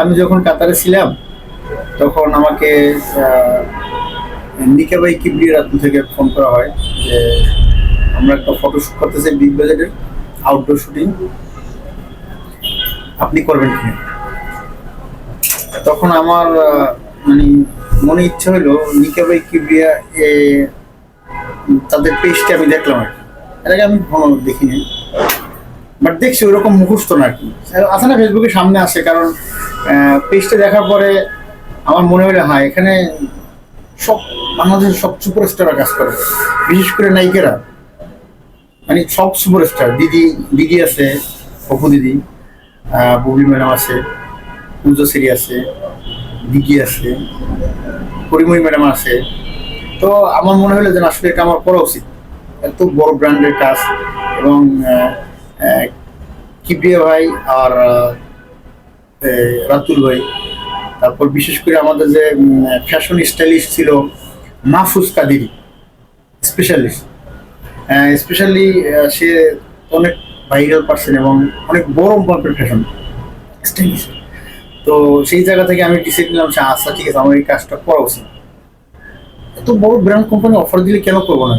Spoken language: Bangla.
আমি যখন কাতারে ছিলাম তখন আমাকে নিকাবাই কিবলি রাতু থেকে ফোন করা হয় যে আমরা একটা ফটোশ্যুট করতেছি বিগ বাজারের আউটডোর শুটিং আপনি করবেন কি তখন আমার মানে মনে ইচ্ছা হলো নিকাবাই কিবরিয়া এ, তাদের পেজটা আমি দেখলাম আর কি। এর আগে আমি দেখিনি। বাট দেখছি ওরকম মুখস্থ না আর কি। আছে না ফেসবুকের সামনে আসে কারণ পেজটা দেখার পরে আমার মনে হলো হ্যাঁ এখানে সব বাংলাদেশের সব সুপারস্টাররা কাজ করে। বিশেষ করে নায়িকারা। মানে সব সুপারস্টার দিদি দিদি আছে অপু দিদি বুবলি ম্যাডাম আছে পুজো সেরি আছে দিদি আছে পরিময়ী ম্যাডাম আছে। তো আমার মনে হলো যে আসলে এটা আমার করা উচিত। এত বড় ব্র্যান্ডের কাজ এবং আহ, ভাই আর রাতুল ভাই। তারপর বিশেষ করে আমাদের যে ফ্যাশন স্টাইলিস্ট ছিল মাহফুজ কাদিরি স্পেশালিস্ট স্পেশালি সে অনেক ভাইরাল পার্সন এবং অনেক বড় মাপের ফ্যাশন স্টাইলিস্ট তো সেই জায়গা থেকে আমি ডিসাইড নিলাম যে আচ্ছা ঠিক আছে, আমার এই কাজটা করা উচিত। এত বড় ব্র্যান্ড কোম্পানি অফার দিলে কেন করব না?